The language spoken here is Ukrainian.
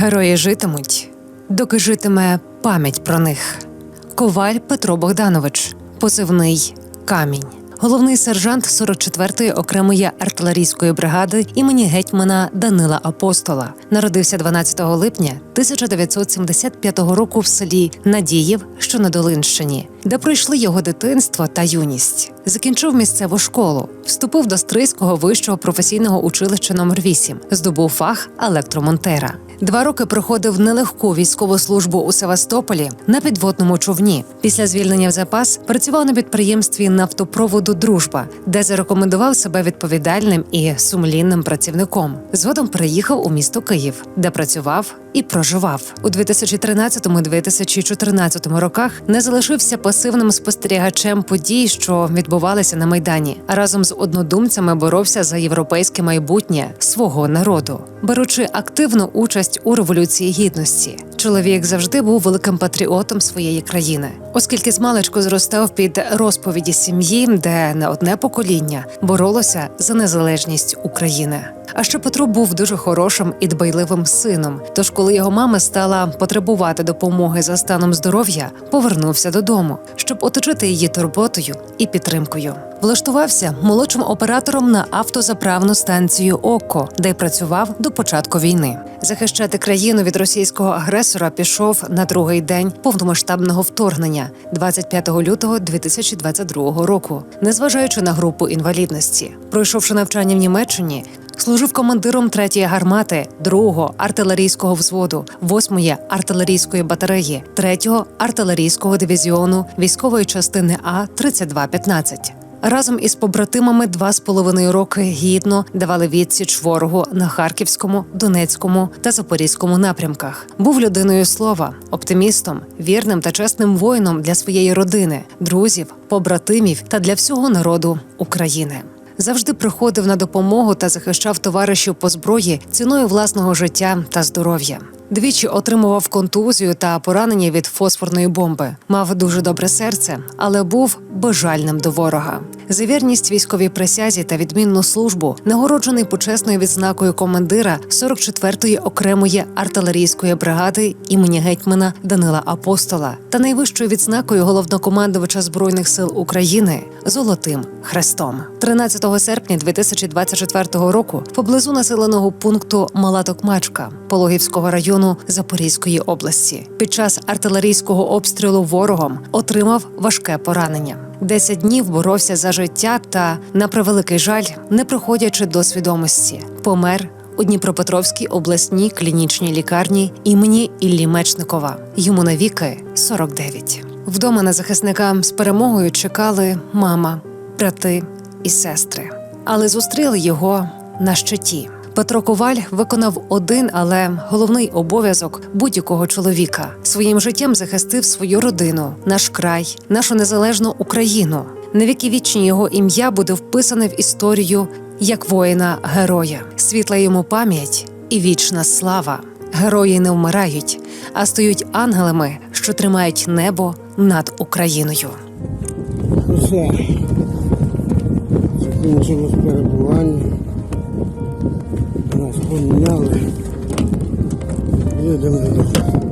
Герої житимуть, доки житиме пам'ять про них. Коваль Петро Богданович, позивний Камінь. Головний сержант 44-ї окремої артилерійської бригади імені гетьмана Данила Апостола народився 12 липня 1975 року в селі Надіїв, що на Долинщині, де пройшли його дитинство та юність. Закінчив місцеву школу, вступив до Стрийського вищого професійного училища номер 8 здобув фах електромонтера. Два роки проходив нелегку військову службу у Севастополі на підводному човні. Після звільнення в запас працював на підприємстві нафтопроводу Дружба, де зарекомендував себе відповідальним і сумлінним працівником. Згодом переїхав у місто Київ, де працював і проживав у 2013-2014 роках. Не залишився пасивним спостерігачем подій, що відбувалися на майдані. а Разом з однодумцями боровся за європейське майбутнє свого народу, беручи активну участь у революції гідності. Чоловік завжди був великим патріотом своєї країни, оскільки змалечку зростав під розповіді сім'ї, де не одне покоління боролося за незалежність України. А ще Петро був дуже хорошим і дбайливим сином. Тож, коли його мама стала потребувати допомоги за станом здоров'я, повернувся додому, щоб оточити її турботою і підтримкою. Влаштувався молодшим оператором на автозаправну станцію ОКО, де працював до початку війни. Захищати країну від російського агресора пішов на другий день повномасштабного вторгнення 25 лютого 2022 року, незважаючи на групу інвалідності. Пройшовши навчання в Німеччині, Служив командиром 3-ї гармати, 2-го артилерійського взводу, 8-ї артилерійської батареї, 3-го артилерійського дивізіону військової частини А 3215 Разом із побратимами два з половиною роки гідно давали відсіч ворогу на харківському, донецькому та запорізькому напрямках. Був людиною слова, оптимістом, вірним та чесним воїном для своєї родини, друзів, побратимів та для всього народу України завжди приходив на допомогу та захищав товаришів по зброї ціною власного життя та здоров'я. Двічі отримував контузію та поранення від фосфорної бомби. Мав дуже добре серце, але був бажальним до ворога. За вірність військовій присязі та відмінну службу нагороджений почесною відзнакою командира 44-ї окремої артилерійської бригади імені гетьмана Данила Апостола та найвищою відзнакою головнокомандувача збройних сил України Золотим Хрестом. 13 серпня 2024 року поблизу населеного пункту Мала Токмачка Пологівського району Запорізької області під час артилерійського обстрілу ворогом отримав важке поранення. Десять днів боровся за життя та, на превеликий жаль, не приходячи до свідомості, помер у Дніпропетровській обласній клінічній лікарні імені Іллі Мечникова. Йому навіки 49. Вдома на захисника з перемогою чекали мама, брати і сестри, але зустріли його на щиті. Петро Коваль виконав один, але головний обов'язок будь-якого чоловіка своїм життям захистив свою родину, наш край, нашу незалежну Україну. Навіки вічні його ім'я буде вписане в історію як воїна героя, світла йому пам'ять і вічна слава. Герої не вмирають, а стають ангелами, що тримають небо над Україною. Все. Закінчилось перебування. Нас поміняли. Їдемо додому.